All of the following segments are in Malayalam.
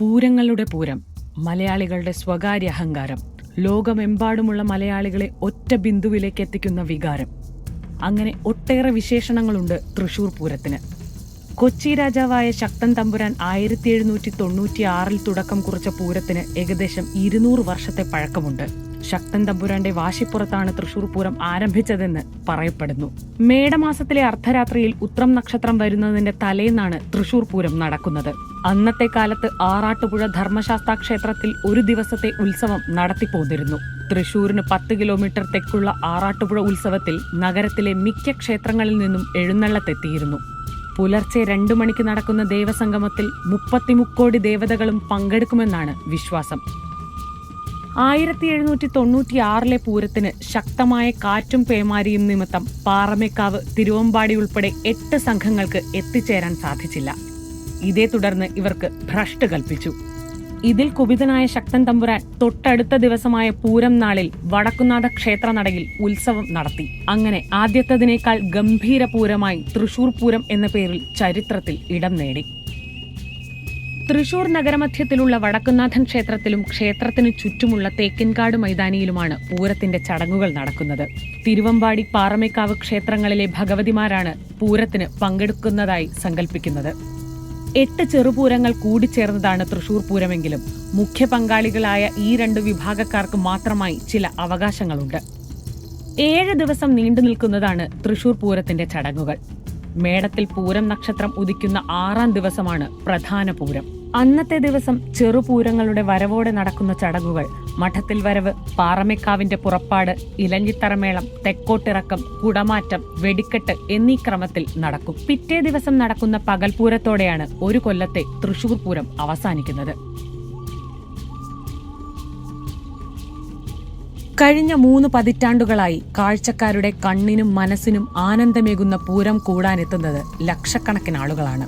പൂരങ്ങളുടെ പൂരം മലയാളികളുടെ സ്വകാര്യ അഹങ്കാരം ലോകമെമ്പാടുമുള്ള മലയാളികളെ ഒറ്റ ബിന്ദുവിലേക്ക് എത്തിക്കുന്ന വികാരം. അങ്ങനെ ഒട്ടേറെ വിശേഷണങ്ങളുണ്ട് തൃശൂർ പൂരത്തിന്. കൊച്ചി രാജാവായ ശക്തൻ തമ്പുരാൻ ആയിരത്തി എഴുന്നൂറ്റി തൊണ്ണൂറ്റി ആറിൽ തുടക്കം കുറിച്ച പൂരത്തിന് ഏകദേശം ഇരുന്നൂറ് വർഷത്തെ പഴക്കമുണ്ട്. ശക്തൻ തമ്പുരാന്റെ വാശിപ്പുറത്താണ് തൃശൂർ പൂരം ആരംഭിച്ചതെന്ന് പറയപ്പെടുന്നു. മേടമാസത്തിലെ അർദ്ധരാത്രിയിൽ ഉത്രം നക്ഷത്രം വരുന്നതിന്റെ തലേന്നാണ് തൃശൂർ പൂരം നടക്കുന്നത്. അന്നത്തെ കാലത്ത് ആറാട്ടുപുഴ ധർമ്മശാസ്ത്ര ക്ഷേത്രത്തിൽ ഒരു ദിവസത്തെ ഉത്സവം നടത്തിപ്പോന്നിരുന്നു. തൃശൂരിന് പത്ത് കിലോമീറ്റർ തെക്കുള്ള ആറാട്ടുപുഴ ഉത്സവത്തിൽ നഗരത്തിലെ മിക്ക ക്ഷേത്രങ്ങളിൽ നിന്നും എഴുന്നള്ളത്തെത്തിയിരുന്നു. പുലർച്ചെ രണ്ടു മണിക്ക് നടക്കുന്ന ദേവസംഗമത്തിൽ മുപ്പത്തിമുക്കോടി ദേവതകളും പങ്കെടുക്കുമെന്നാണ് വിശ്വാസം. ആയിരത്തി എഴുന്നൂറ്റി തൊണ്ണൂറ്റി ആറിലെ പൂരത്തിന് ശക്തമായ കാറ്റും പേമാരിയും നിമിത്തം പാറമേക്കാവ് തിരുവമ്പാടി ഉൾപ്പെടെ എട്ട് സംഘങ്ങൾക്ക് എത്തിച്ചേരാൻ സാധിച്ചില്ല. ഇതേ തുടർന്ന് ഇവർക്ക് ഭ്രഷ്ട് കൽപ്പിച്ചു. ഇതിൽ കുപിതനായ ശക്തൻ തമ്പുരാൻ തൊട്ടടുത്ത ദിവസമായ പൂരം നാളിൽ വടക്കുന്നാഥ ക്ഷേത്രനടയിൽ ഉത്സവം നടത്തി. അങ്ങനെ ആദ്യത്തതിനേക്കാൾ ഗംഭീര പൂരമായി തൃശൂർ പൂരം എന്ന പേരിൽ ചരിത്രത്തിൽ ഇടം നേടി. തൃശൂർ നഗരമധ്യത്തിലുള്ള വടക്കുന്നാഥൻ ക്ഷേത്രത്തിലും ക്ഷേത്രത്തിനു ചുറ്റുമുള്ള തേക്കിൻകാട് മൈതാനിയിലുമാണ് പൂരത്തിന്റെ ചടങ്ങുകൾ നടക്കുന്നത്. തിരുവമ്പാടി പാറമേക്കാവ് ക്ഷേത്രങ്ങളിലെ ഭഗവതിമാരാണ് പൂരത്തിന് പങ്കെടുക്കുന്നതായി സങ്കല്പിക്കുന്നത് എട്ട് ചെറുപൂരങ്ങൾ കൂടിച്ചേർന്നതാണ് തൃശൂർ പൂരമെങ്കിലും മുഖ്യ പങ്കാളികളായ ഈ രണ്ട് വിഭാഗക്കാർക്ക് മാത്രമായി ചില അവകാശങ്ങളുണ്ട്. ഏഴ് ദിവസം നീണ്ടു നിൽക്കുന്നതാണ് തൃശൂർ പൂരത്തിന്റെ ചടങ്ങുകൾ. മേടത്തിൽ പൂരം നക്ഷത്രം ഉദിക്കുന്ന ആറാം ദിവസമാണ് പ്രധാന പൂരം. അന്നത്തെ ദിവസം ചെറുപൂരങ്ങളുടെ വരവോടെ നടക്കുന്ന ചടങ്ങുകൾ മഠത്തിൽ വരവ് പാറമേക്കാവിന്റെ പുറപ്പാട് ഇലഞ്ഞിത്തറമേളം തെക്കോട്ടിറക്കം കുടമാറ്റം വെടിക്കെട്ട് എന്നീ ക്രമത്തിൽ നടക്കും. പിറ്റേ ദിവസം നടക്കുന്ന പകൽപൂരത്തോടെയാണ് ഒരു കൊല്ലത്തെ തൃശൂർ പൂരം അവസാനിക്കുന്നത്. കഴിഞ്ഞ മൂന്ന് പതിറ്റാണ്ടുകളായി കാഴ്ചക്കാരുടെ കണ്ണിനും മനസ്സിനും ആനന്ദമേകുന്ന പൂരം കൂടാനെത്തുന്നത് ലക്ഷക്കണക്കിന് ആളുകളാണ്.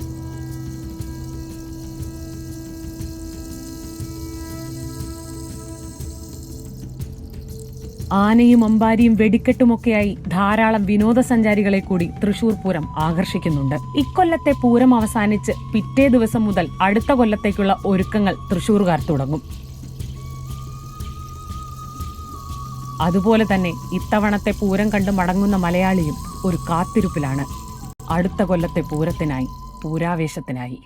ആനയും അമ്പാരിയും വെടിക്കെട്ടുമൊക്കെയായി ധാരാളം വിനോദസഞ്ചാരികളെ കൂടി തൃശൂർ പൂരം ആകർഷിക്കുന്നുണ്ട്. ഇക്കൊല്ലത്തെ പൂരം അവസാനിച്ച് പിറ്റേ ദിവസം മുതൽ അടുത്ത കൊല്ലത്തേക്കുള്ള ഒരുക്കങ്ങൾ തൃശൂർകാർ തുടങ്ങും. അതുപോലെ തന്നെ ഇത്തവണത്തെ പൂരം കണ്ട് മടങ്ങുന്ന മലയാളിയും ഒരു കാത്തിരിപ്പിലാണ്. അടുത്ത കൊല്ലത്തെ പൂരത്തിനായി പൂരാവേശത്തിനായി.